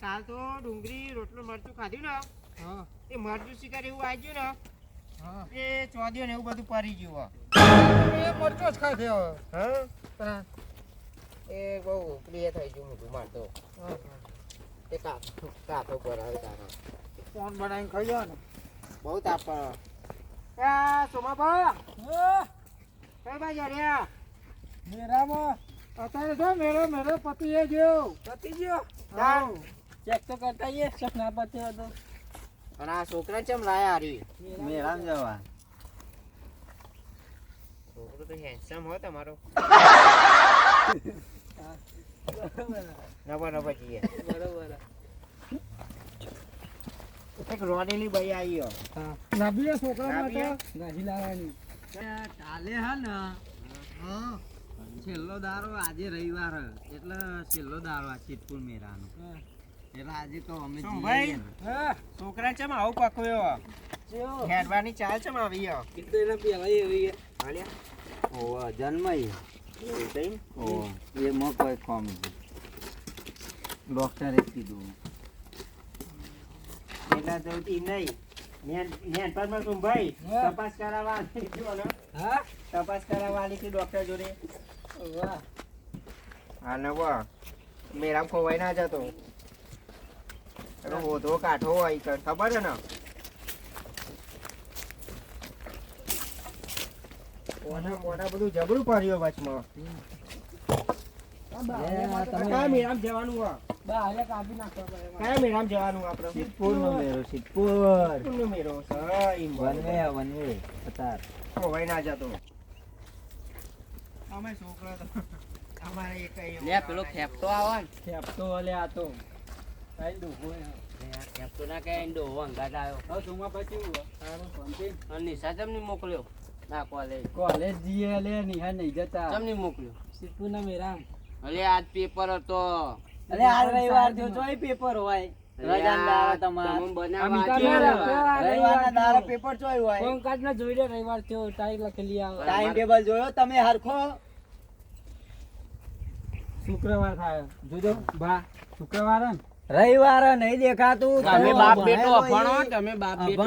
કાલ તો ડુંગળી રોટલો મરચું ખાધું ને? હા. એ મરચું શિકાર એવું આવી ગયું હા. ને એ ચોદ્યો ને એવું બધું પરી ગયું એ મરચો જ ખાઈ હવે. હા? એ બહુ પ્રિય થઈ ગયું મોઢું મારતો એ કાતો કાતો પર આવે તારો. ફોન બનાવીને ખાઈ લો ને. બહુ તાપ પડે. આ સોમાભા કઈ બાજુ રહ્યા મેરામાં અત્યારે જો મેરો મેરો પતિ એ ગયો. પતિ ગયો? હા. ચેક તો કરતા આઈએ ચેક ના પતે તો. અને આ છોકરા ચમ લાયા હારી? મેરામ જવા. છોકરો તો હેન્ડસમ હો તમારો. નવા નવા જઈએ. બરોબર. એક રોડેલી ભાઈ આવી હા. નબીએ છોકરા માટે? નાબીએ? લાવાની લાવવાની કાલે હા ને. હા. છેલ્લો દારો આજે રવિવાર. એટલે છેલ્લો દારો આ ચિતપુર મેરાનો આજે તો અમે શું ભાઈ? છોકરા ચમ આવું પકવ્યો હેડવાની ચાલ ચમ આવી યો કીધું એના પહેલા એવી હાલ્યા. એવું થયું? એ મો કોઈ કોમ ડોક્ટરે કીધું. એટલા જલ્દી નહીં. તપાસ કરાવવા તપાસ કરાવવા આલી હતી ડોક્ટર જોડે. વાહ. હા નવો મેરામ ખોવાઈ ના જતો. એનો હોધો કાઠો હોય ખબર છે ને? મોઢા મોઢા બધું જબરું પડ્યું વચમાં. કયા મેરામ જવાનું હો કયા જવાનું આપણે સિદ્ધપુર. વનવે વનવે ના જતો. અમે છોકરા તો અમારે એક લે પેલો ખેપતો આવે ખેપતો ઓલે આ તો. મોકલ્યો ના કોલેજ કોલેજ જઈએ લે નિહા નહીં જતા પેપર રવિવાર પેપર પેપર ના જોઈ હરખો શુક્રવાર થાય જોજો ભા શુક્રવાર? રવિવાર નહીં દેખાતું તમે બાપ બેટો અભણો તમે બાપ બેટો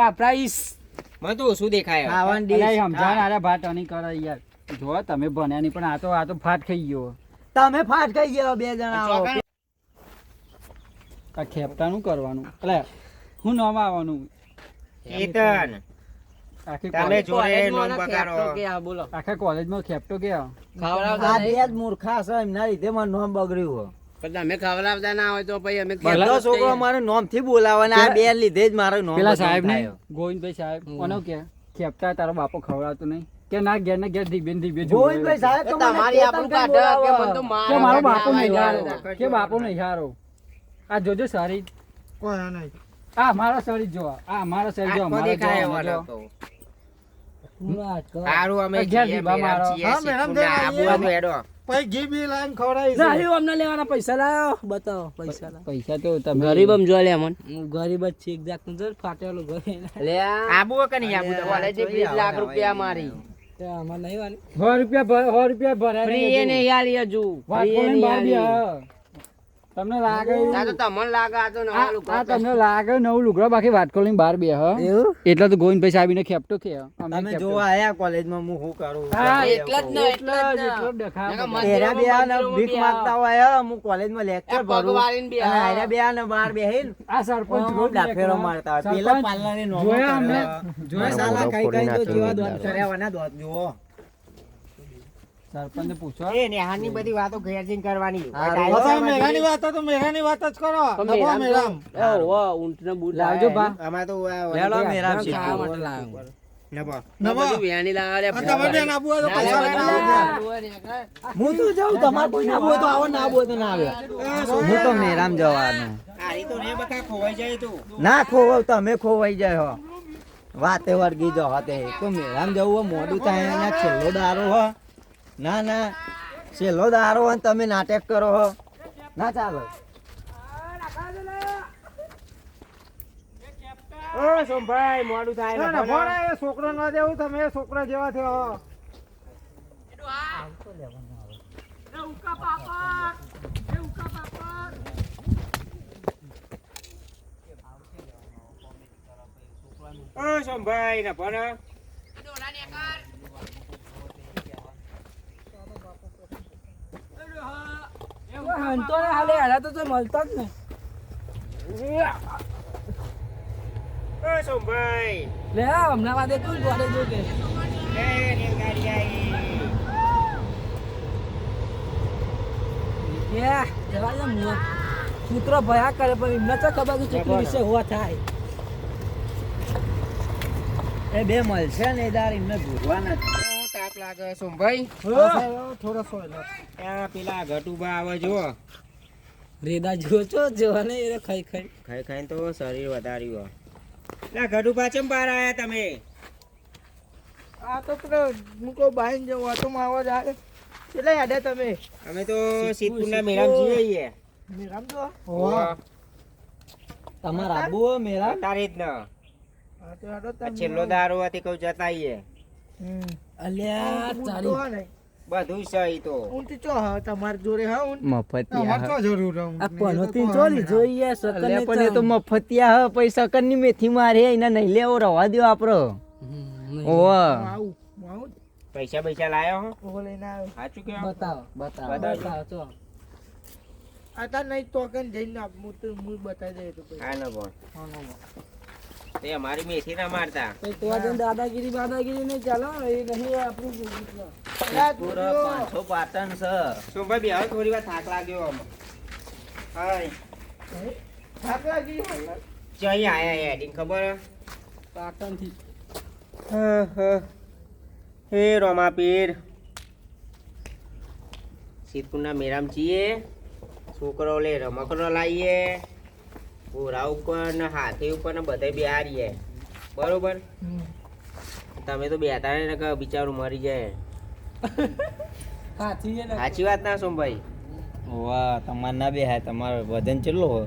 વાપરાઈશ. મને તો શું દેખાય ખાવાની dish. સમજાવે અરે ભાત આની કરે યાર. જો તમે ભણ્યા નહીં પણ આ તો આ તો ફાટ ખાઈ ગયો. તમે ફાટ ખાઈ ગયો બે જણા આ ખેપટાનું કરવાનું. એટલે હું નામ આવવાનું? તમે જોડે લોન બગાડો. આખા કોલેજમાં ખેપટો કે આ બે જ મૂર્ખા છે એમના લીધે મારું નામ બગડ્યું તમે ખવડાવતા ના હોય તો પછી અમે ભલા- છોકરો મારું નામથી બોલાવે આ બે લીધે જ મારું નામ પેલા સાહેબ ને? ગોવિંદભાઈ સાહેબ કોનો કે? ખેપટા તારો બાપો ખવડાવતો નહીં. કે ના ઘેર ને ઘેર ધીબે ધીબે ગોવિંદભાઈ સાહેબ તમારી આપણું કાઢે કે. મને તો મારે બાપો નહીં હારો? કે બાપો નહીં હારો? આ જોજો સારી કોઈ નહીં. આ મારા શરીર જો આ મારા શરીર જો મારા દેખાય. સારું અમે લેવાના પૈસા લાયો. બતાવો પૈસા પૈસા તો તમે ગરીબ સમજો લે મન ગરીબ જ છે exact નું જો ફાટેલું ઘર. લે આબુ કે નહીં આબુ? કોલેજે વીસ લાખ રૂપિયા મારી. તે નહીં વાલી સો રૂપિયા ભર- સો રૂપિયા ભરાય ફ્રી એ નહીં આલી ફ્રી એ કરીને નહીં બહાર બી આલી. હા. તમને લાગે આ તો તમને લાગે આ તો નવા આ તમને લાગે નવું લુગડા? બાકી વાત કરીને બહાર બે હ? એટલા તો ગોવિંદ પૈસા આવીને ખેપટો કે અમે જોવા આયા કોલેજમાં હું શું કરું? હા, એટલા જ ને, એટલા જ એટલો બે ને ભીખ માંગતા હોય હું કોલેજમાં લેક્ચર ભરું. અને આવો. બે આને બહાર બેહીને આ સરપંચ આમ ડાફેરો મારતા પેલા પાર્લરે નો જોયા અમે જોયા સાલા? કઈ કઈ તો જીવા દોત કર્યા વના દોત જુઓ. સરપંચને પૂછો. એ નેહાની બધી વાતો ઘેર જઈને કરવાની. પણ મેરામ. તો- એ હોવે, ઊંટને બૂટ લાવજો બા. આમાં તો લેલો મેરામ. નભો. આ બધું વેણી ના, લે, બધા હું તો જાઉં તમારે કોઈ ના. તો આવો ના બોલે તો ના આવે. હું તો મેરામ જવાનું. આરી તો રે બકા ખોવાઈ જાય તું. ના ખોવાવ તમે ખોવાઈ જાય હો. વાતે વર્ગી જો હતે તો મેરામ જવું હોય મોડું થાય અને છેલ્લો દારો હો. ના ના. છેલ્લો દારો અને તમે નાટક કરો ના ચાલો. સોમભાઈ મોડું થાય છોકરો ના દેવું તમે છોકરા જેવા થયો. સોમભાઈ ને ભણ. હંતો ને હાલે હાલા તો મળતો જ ને સોમભાઈ. લે હમણાં તું બોલે જો કે. કૂતરો ભયા કરે પણ એમને તો ખબર છે વિશે હોવા થાય. એ બે મળશે ને દાર એમને ભૂલવા તાપ લાગે સોમભાઈ? થોડો સોયલો ત્યાં પેલા ઘટુબા આવે જુઓ. રેદા જુઓ છો જોવાને એ ખાઈ ખાઈ. ખાઈ ખાઈ તો શરીર વધાર્યું લા ઘટુબા ચમ બહાર આવ્યા તમે? આ તો પેલો મૂકો બાઈન જેવો હતો માવો જ આવે. કેટલા યાદે તમે? અમે તો સિદ્ધપુરના મેરામ જઈએ છીએ. મેરામ તો? ઓવા. તમારા આબુ મેરામ તારે જ ન તો હેડો આ છેલ્લો દારો હતી કહું જતા આઈએ અલ્યા તારી બધું છે તો. ઊંટી ચો હા તમારી જોડે હા ઊંટ? મફતિયા. આ પનોતી ચોલી જોઈએ અલ્યા પણ એ તો મફતિયા હ પૈસા કરની મેથી મારે એને નહીં લેવો રવા દો આવું પૈસા પૈસા લાયો હો? ઓહો લઈને આવ્યો. સાચું કે બતાવો બતાવો બતાવો. બતાવો ચો. આ તાર નહીં તો કન જઈને આપ હું તો હું બતાવી દે તો હા ન બોલ. હા નો નો. તે મારી મેથી ના મારતા. તો આ દાદાગીરી નહીં ચાલો એ નહીં આપણું પૂરા પાંચસો પાટણ છે. સોમભાઈ બે હવે થોડી વાર થાક લાગ્યો આમ. હાય. થાક લાગી? જઈ આયા એડિંગ ખબર પાટણથી હે રોમા પીર. સિદ્ધપુરના મેરામ છીએ. છોકરો લે રમકડો લાવીએ પૂરા ઉપર ને હાથી ઉપર ને બધે બિહારીએ બરોબર? તમે તો બેતા ને કે બિચારું મરી જાય. સાચી વાત ના શું ભાઈ વાહ તમાર ના બેહાય તમારો વજન કેટલો હો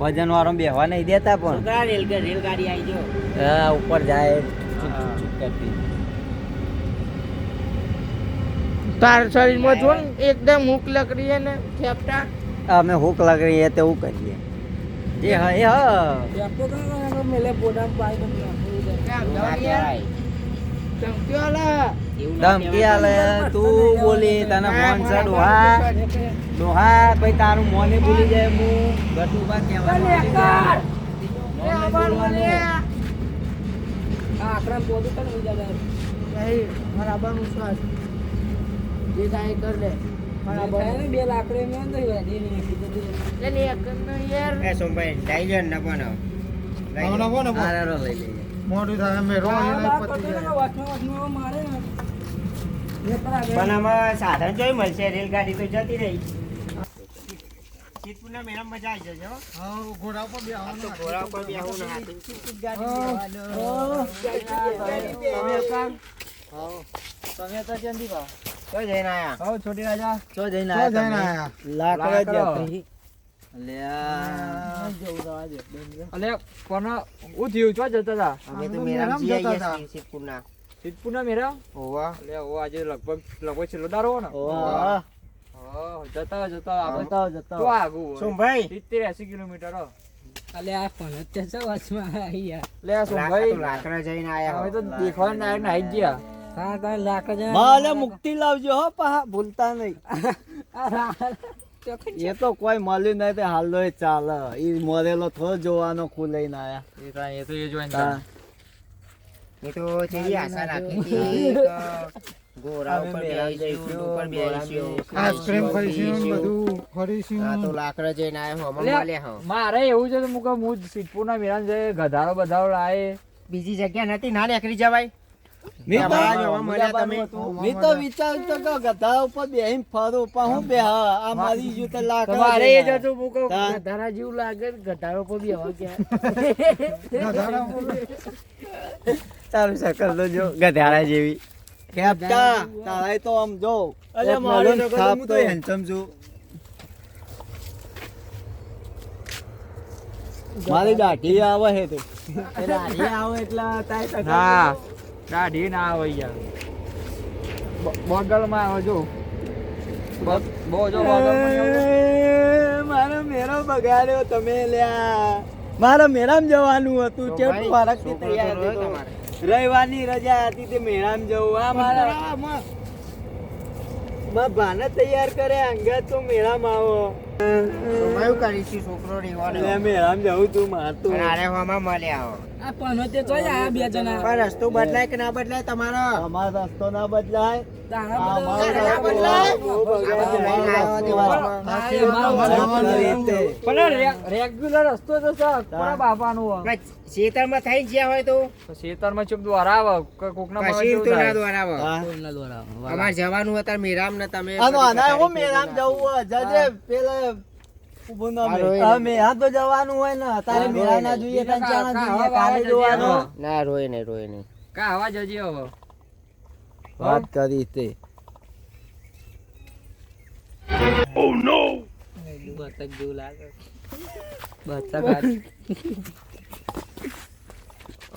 વજન વાળો બેહવા નહીં દેતા પણ. રેલ રેલગાડી આવી ગયો હા ઉપર જાય. હા. કરતી. તાર શરીરમાં જો એકદમ હુક લકડી ને ખેપટા અમે હુક લાગી એ તેવું કરીએ. એ હા એ હા. ધમકી આલે. તું બોલી તને ફોન છે ડોહા. ડોહા ભાઈ તારું મોને ભૂલી જાય હું ગટુબા કહેવાનું કેવા. આકડા બોલું નહીં મારા બાનું શ્વાસ જે કાંઈ કર લે બે લાકડી મેં વેડી એક યાર. એ સોમભાઈ લઈ જાઓ ને લઈ લઈએ. થાય અમે રો મારે પણ આમાં સાધન જોઈ મળશે રેલગાડી તો જતી રહી. સિદ્ધપુરના મેળામાં મજા આવી જશે હો. આ તો ઘોડા ઉપર બેહવું તમે તો જલ્દી ભાવ તો જઈને આયા. હો છોટી રાજા. ચો જઈને આયા લાકડા જ લાકડો. હતી. અલ્યા અલે કોનો? હું થયું? છો જતા અમે તો જઈ સિદ્ધપુરના. સિદ્ધપુરના હોવા. આજે લગભગ લગભગ છેલ્લો દારો હો ને ઓવા જતા જતા આપણે જતાઓ તો આગું સોમભાઈ. કિલોમીટર હો. અલે આ પણ અત્યારે લે સોમભાઈ. લાકડા જઈને આયા. અમે તો દેખવાના નાયક નાહી જ ગયા. માલે મુક્તિ લાવજો હો પા ભૂલતા નહીં. એ તો કોઈ મળ્યું નહીં તે હાલો એ ચાલે. એ મરેલો થો જોવાનો ખુલે ના આયા. એ તો એ જોઈને. એ તો જેવી આશા રાખી હતી કે ઘોડા ઉપર મેળા બેસીશું, જઈશું, ઉપર બેસીશું, આઈસ્ક્રીમ ખાઈશું, બધું ફરીશું આ તો લાકડા જઈને આવ્યો હો, અમે મળ્યા હો. મારે એવું છે તો મુકો મુજ સિદ્ધપુરના મેરા જઈ ગધારો બધારો લાવે. બીજી જગ્યા નથી ના નીકળી જવાય? મેં તો જોવા મળ્યા તમે. મેં તો કે ગધા ઉપર બેહીને ફરું પણ હું બે આ મારી ગયું તો લાકડા તમારે એ જ જઈને હતું મુકો તા. ગધારા જેવું લાગે ગધારો પર બી હવા ગયા. તારું શકલ તો જો ગધારા જેવી. ખેપતા તારાય તો? આમ જો અલ્યા, મારું હું તો છું. દાઢી આવે છે તે. દાઢી આવે એટલે તાય દાઢી ના આવે યાર. બોગલમાં આવે જો. બ- જો બોગલમાં આવે. એ, મારો મેરો બગાડ્યો તમે લ્યા. મારા મેળામાં જવાનું હતું. ભાઈ, ફરકથી તૈયાર હતો. રવિવારની રજા હતી તે મેળામાં જવું. આ મારા માં ભાને તૈયાર કરે અંગત તો મેળામાં આવો. કયું કરીશું છોકરો મેળામાં જવું તું મારતું. અને આરે મળ્યા હો. આ પનોતે જોઈ આ બે જણા. પણ રસ્તો બદલાય કે ના બદલાય તમારો? અમારો રસ્તો ના બદલાય. જવાનું તો તો? તો તો હતા મેરામ ને તમે આનો હું પથારી જવું પેલા જવાનું હોય ને તારે મેળા ના જોઈએ બીજા તને ચાના કા- જોઈએ કા કાલે હવા ના રોય નહીં રોય નહીં. કા આવા જજે હવે વાત કરી તે. બતક જેવું લાગે.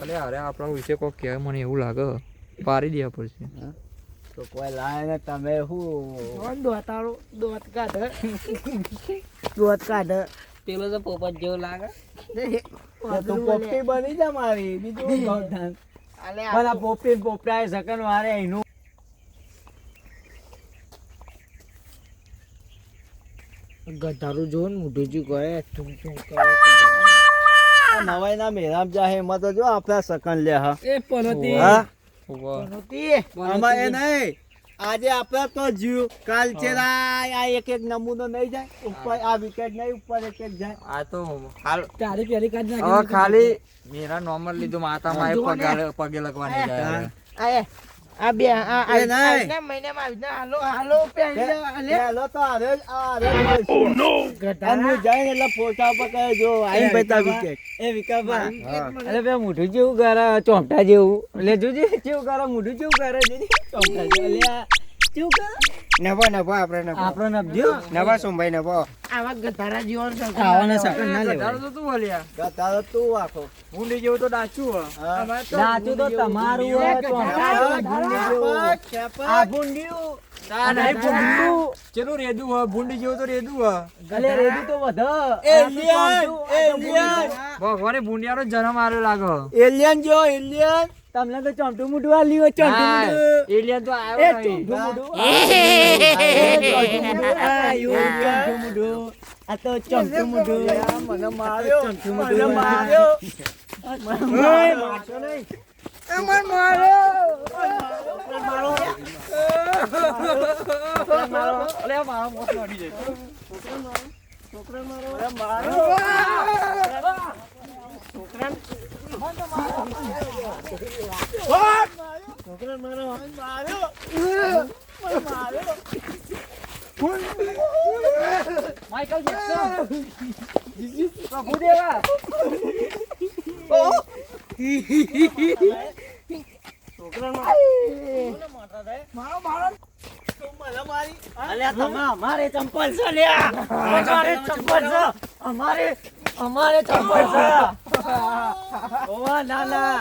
અલે અરે આપણા વિશે કોક કહેવાય મને એવું લાગે. પારી દેવા પડશે. તો કોઈ લાય ને તમે શું દોતારો દોત કાઢ. દોત કાઢ. પેલો તો પોપટ જેવો લાગે. તું પોપટી બની જા મારી બીજું પણ આ પોપટી ને પોપટા સકન વારે એનું. ગધારું જો ને મોઢું જ કરે કરે આ નવાઈ ના મેરામ જાહે એમાં તો જો આપણા સકન લે હા. એ પનોતી. હા? નહીં. આજે આપણે તો જીવ કાલ છે આ એક એક નમૂનો નહીં જાય ઉપર આ વિકેટ નહીં ઉપર એક એક જાય. આ તો હાલ. તારી પેલી કાઢ નાખી હવે ખાલી મેરા નોર્મલ લીધું માતા માં પગે પગે લગવાની જાય. આ બે આ. આ મહિનામાં આવી ના હાલો હાલો તો જઈને એટલે ફોટા પર કહે જો આઈને બતા વિકેટ એ વિકાસભા એટલે બે મોઢું જેવું કરે ચોમટા જેવું. એટલે જોજે જેવું કરે મોઢું જેવું કરે જોજે. ચોમટા જેવું. એટલે નભો નભો આપણે નભો આપણો નબજો નભો સોમભાઈ નભો આવા ગધારા જીવન આવાના સકન ના તારું લેવાય તું બોલ્યા તારો તું આખો. ભૂંડી જેવું તો ડાચું હે. તો તમારું. આ ભૂંડિયું. આ નહીં ભૂંડું. ચેલું રેદું હે? ભૂંડી જેવું તો રેદું હે. અલે રેડું તો વધ. Alien alien. ભગવાને ભૂંડિયાનો જન્મ આવ્યો લાગો એલિયન જો એલિયન. તમને તો ચોમટું મોઢું આલ્યું હોય, ચોમટું એટલે મોઢું. તો આવ્યો એ ચોમટું મોઢું. એ ચોમટું મોઢું. આ ચોમટું મોઢું. તો ચોમટું મોઢું. મને માર્યો મને માર્યો મારશો નહીં. એ મને માર્યો. અલે આ મારો જાય. માર્યો. Michael Jackson. પ્રભુદેવા. અમારે ચંપલ છે અમારે ચંપલ છે અમારે અમારે ચંપલ છે ઓવા ના ના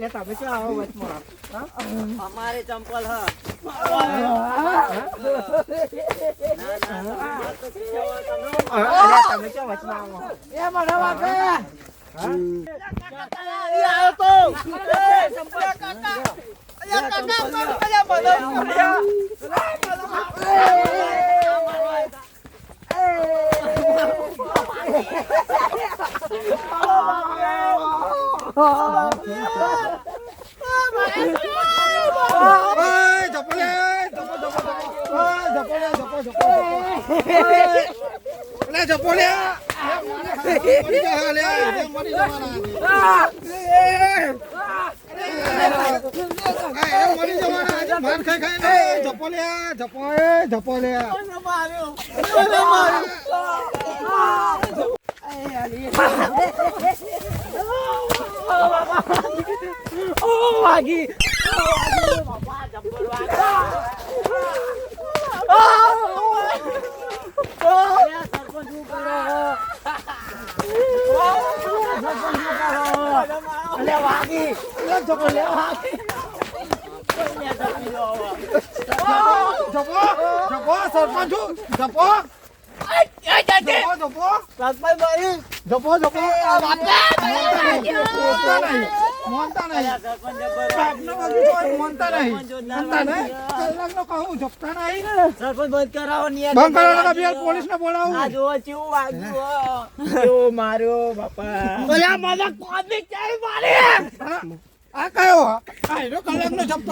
લે તમે શું આવો વચમાં અમારે ચંપલ હ તમે શું વચમાં આવો વાગી વાગી છોકરો લેવા વાગી ધપો ધપો ધપો ધપો સરપંચ સરપંચ કહું જપતા નહીં સરપંચ બંધ કરાવો નિયત બંધ કરાવો ને બોલાવો. આ જો ચેવું વાગ્યું હો. માર્યો બાપા. ઓલા મને કોબી ચાઈ મારી?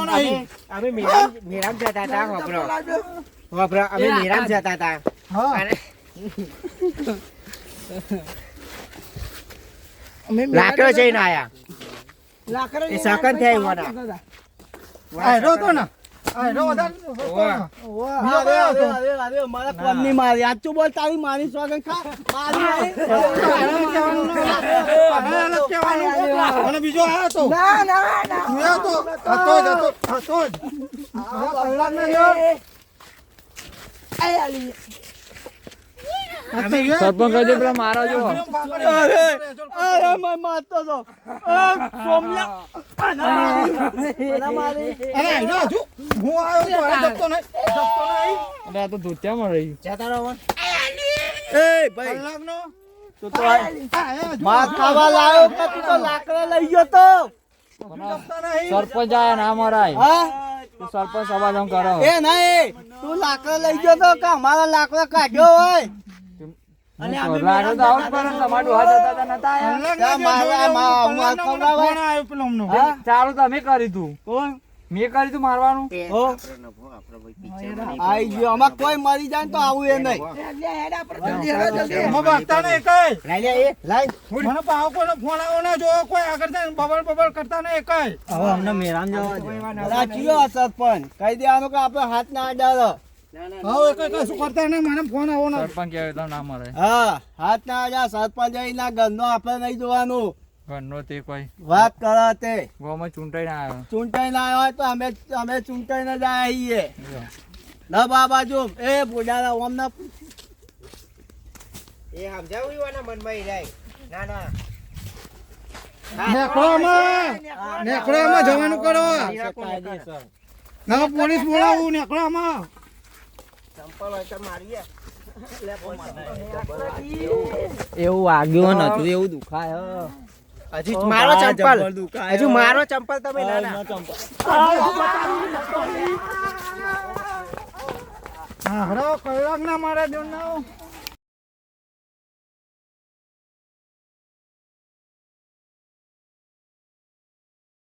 નહીં. અમે મેરામ મેરામ જતા હતા વાપરો. વાપરો અમે મેરામ જતા હતા. હા. લાકડો જઈને આયા. એ સાકર થાય બીજો આવ્યો તો ના ના ના તો હતો હતો હતો જ આ કલાક ને યાર સરપંચ કહે પેલા મારા જો અરે અરે મે મારતો તો. આ સોમ્યા. અરે આયરો હજુ હું આવ્યો તો આ જપતો નહીં. જપતો નહીં. અરે આ તો ધોતિયામાં રહી. જતા રહો એ ભાઈ. કલાકનો તું તો માર ખાવા લાયો કે તું તો લાકડા લઈ ગયો તો? સરપંચ આયા ના મરાય. હા? સરપંચ સવાલ કરો. એ નહીં તું લાકડા લઈ ગયો તો કે અમારા લાકડા કાઢ્યો હોય? ચાલુ તમે કરી તું. મેં કરી તું મારવાનું? આઈ ગયો. આમાં કોઈ મરી જાય ને તો આવું એ નહીં. એમાં નહીં કઈ. મને પાવ ફોન આવો ના જો કોઈ આગળ જાય બબલ બબલ કરતા નહીં કઈ. હવે અમને મેરામ જવા આ સરપંચ. કહી દેવાનું કે આપણે હાથ ના અડાડો. હવે કઈ કશું કરતા નહીં મને ફોન આવ્યો ના સરપંચ કહેવાય તો ના મરાય હા હાથ ના અડા સરપંચ એના ઘરનો આપણે નહીં જોવાનું. ઘરનો તે કોઈ? વાત કરો તે. ગોમાં ચૂંટાઈ ના આવ્યો. ચૂંટાઈ ના આવ્યો તો અમે અમે ચૂંટાઈ ના જાય આવીએ ના બાબા જો એ બોડાના ઓમના એ સમજાવું એવાના મનમાં જાય. ના ના. નેકળોમાં નેકળોમાં જવાનું કરો. ના પોલીસ બોલાવું નેકળોમાં ચંપલ હોય તો મારીએ એવું વાગ્યું નતું એવું દુખાય હજુ મારો ચંપલ. હજુ મારો ચંપલ તમે ના ના હા હરો કલાક ના મારા દેવ ના